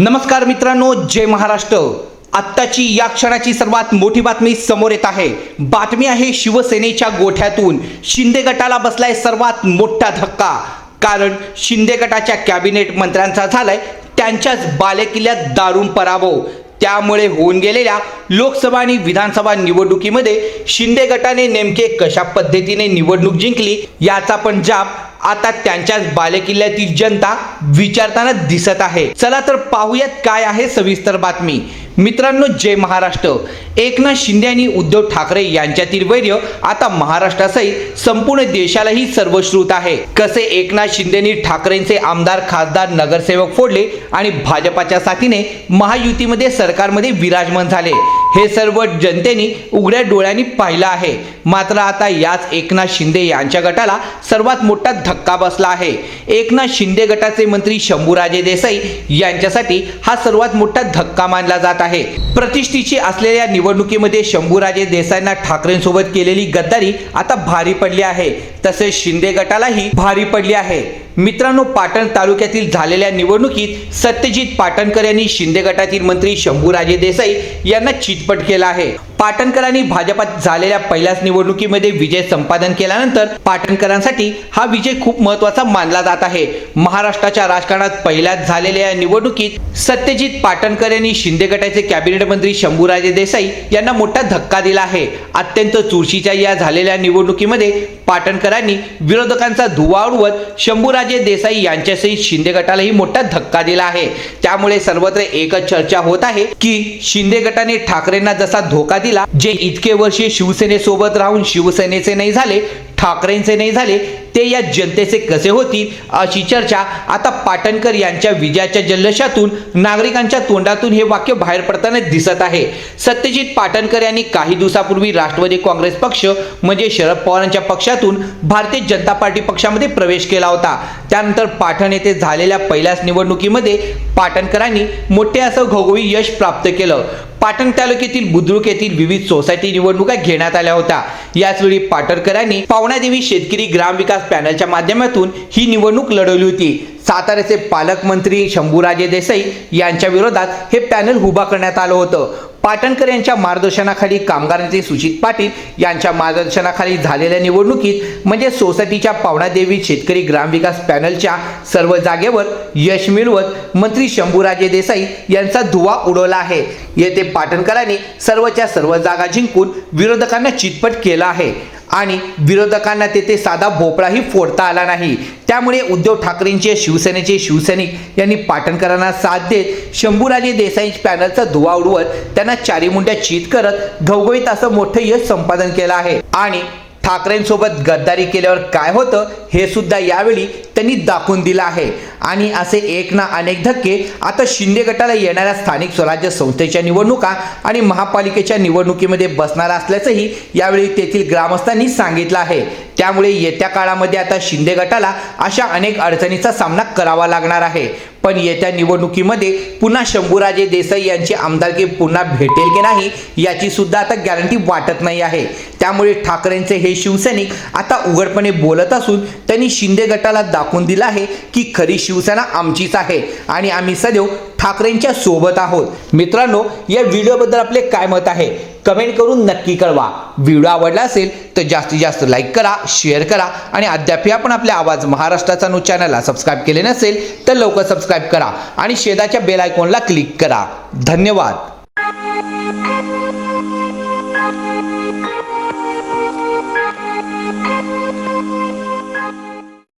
नमस्कार मित्रांनो जय महाराष्ट्र. आत्ताची या क्षणाची सर्वात मोठी बातमी समोर येत आहे. बातमी आहे शिवसेनेच्या गोठ्यातून. शिंदे गटाला बसलाय सर्वात मोठा धक्का. कारण शिंदे गटाच्या कॅबिनेट मंत्र्यांचा झालाय त्यांच्याच बालेकिल्ल्यात दारुण पराभव. त्यामुळे होऊन गेलेल्या लोकसभा आणि विधानसभा निवडणुकीमध्ये शिंदे गटाने नेमके कशा पद्धतीने निवडणूक जिंकली याचा पण जाब आता त्यांच्याच बालेकिल्ल्यातील जनता विचारताना दिसत आहे. चला तर पाहूयात काय आहे सविस्तर बातमी. मित्रांनो जय महाराष्ट्र. एकनाथ शिंदे आणि उद्धव ठाकरे यांच्यातील वैर्य आता महाराष्ट्रासहित संपूर्ण देशालाही सर्वश्रुत आहे. कसे एकनाथ शिंदेनी ठाकरेंचे आमदार खासदार नगरसेवक फोडले आणि भाजपाच्या साथीने महायुतीमध्ये सरकारमध्ये विराजमान झाले. हे सर्व जनतेने उघड्या डोळ्यांनी पाहिलं आहे. मात्र आता याच एकनाथ शिंदे यांच्या गटाला सर्वात मोठा धक्का बसला आहे. एकनाथ शिंदे गटाचे मंत्री शंभूराजे देसाई यांच्यासाठी हा सर्वात मोठा धक्का मानला जात आहे. प्रतिष्ठेची असलेल्या निवडणुकीमध्ये शंभूराजे देसाईंना ठाकरेंसोबत केलेली गद्दारी आता भारी पडली आहे. तसेच शिंदे गटालाही भारी पडली आहे. मित्रांनो पाटण तालुक्यातील झालेल्या निवडणुकीत सत्यजित पाटणकर यांनी शिंदे गटातील मंत्री शंभूराजे देसाई यांना चितपट केला आहे. पाटणकरांनी भाजपात झालेल्या पहिल्याच निवडणुकीमध्ये विजय संपादन केल्यानंतर पाटणकरांसाठी हा विजय खूप महत्त्वाचा मानला जात आहे. महाराष्ट्राच्या राजकारणात पहिल्याच झालेल्या या निवडणुकीत सत्यजित पाटणकर यांनी शिंदे गटाचे कॅबिनेट मंत्री शंभूराजे देसाई यांना मोठा धक्का दिला आहे. अत्यंत चुरशीच्या या झालेल्या निवडणुकीमध्ये पाटणकरांनी विरोधकांचा धुवा उडवत शंभूराजे देसाई यांच्यासहित शिंदे गटालाही मोठा धक्का दिला आहे. त्यामुळे सर्वत्र एकच चर्चा होत आहे की शिंदे गटाने ठाकरेंना जसा धोका दिला जे इतके वर्षे शिवसेनेसोबत राहून शिवसेनेचे नाही झाले ठाकरेंचे नाही झाले ते या जनतेचे कसे होतील अशी चर्चा आता पाटणकर यांच्या विजयाच्या जल्लोषातून नागरिकांच्या तोंडातून हे वाक्य बाहेर पडताना दिसत आहे. सत्यजित पाटणकर यांनी काही दिवसापूर्वी राष्ट्रवादी काँग्रेस पक्ष म्हणजे शरद पवारांच्या पक्षातून भारतीय जनता पार्टी पक्षामध्ये प्रवेश केला होता. त्यानंतर पाटण येथे झालेल्या पहिल्याच निवडणुकीमध्ये पाटणकरांनी मोठे असं घोघवी यश प्राप्त केलं. पाटण तालुक्यातील बुद्रुक येथील विविध सोसायटी निवडणुका घेण्यात आल्या होत्या. याचवेळी पाटणकरांनी पावणादेवी शेतकरी ग्रामविकास पॅनलच्या माध्यमातून ही निवडणूक लढवली होती. साताऱ्याचे पालकमंत्री शंभूराजे देसाई यांच्या विरोधात हे पॅनल उभा करण्यात आलं होतं. पाटणकर यांच्या मार्गदर्शनाखाली कामगारांचे सुचित पाटील यांच्या मार्गदर्शनाखाली झालेल्या निवडणुकीत म्हणजे सोसायटीच्या पावणादेवी शेतकरी ग्रामविकास पॅनलच्या सर्व जागेवर यश मिळवत मंत्री शंभूराजे देसाई यांचा धुवा उडवला आहे. येथे पाटणकरांनी सर्वच्या सर्व जागा जिंकून विरोधकांना चितपट केला आहे. आणि विरोधकांना तेथे साधा भोपळाही फोडता आला नाही. त्यामुळे उद्धव ठाकरेंचे शिवसेनेचे शिवसैनिक यांनी पाटणकरांना साथ देत शंभूराजे देसाई पॅनलचा धुवा उडवत त्यांना चारी मुंड्या चित करत घवघवीत असं मोठं यश संपादन केलं आहे. आणि ठाकरेंसोबत गद्दारी केल्यावर काय होतं हे सुद्धा यावेळी त्यांनी दाखवून दिलं आहे. आणि असे एक ना अनेक धक्के आता शिंदे गटाला येणाऱ्या स्थानिक स्वराज्य संस्थेच्या निवडणुका आणि महापालिकेच्या निवडणुकीमध्ये बसणार असल्याचंही यावेळी तेथील ग्रामस्थांनी सांगितलं आहे. त्यामुळे येत्या काळामध्ये आता शिंदे गटाला अशा अनेक अडचणीचा सामना करावा लागणार आहे. पण येत्या निवडणुकीमध्ये पुन्हा शंभूराजे देसाई यांची आमदारकी पुन्हा भेटेल की नाही याची सुद्धा आता गॅरंटी वाटत नाही आहे. त्यामुळे ठाकरेंचे हे शिवसैनिक आता उघडपणे बोलत असून त्यांनी शिंदे गटाला दाखवून दिलं आहे की खरी शिवसेना आमचीच आहे आणि आम्ही सदैव ठाकरेंच्या सोबत आहोत. मित्रांनो या व्हिडिओबद्दल आपले काय मत आहे? कमेंट करून नक्की कळवा. व्हिडिओ आवडला असेल तर जास्तीत जास्त लाईक करा शेअर करा आणि अद्याप आपण आपल्या आवाज महाराष्ट्राचा न्यूज चॅनलला सबस्क्राईब केले नसेल तर लवकर सबस्क्राईब करा आणि शेजाच्या बेल आयकॉनला क्लिक करा. धन्यवाद.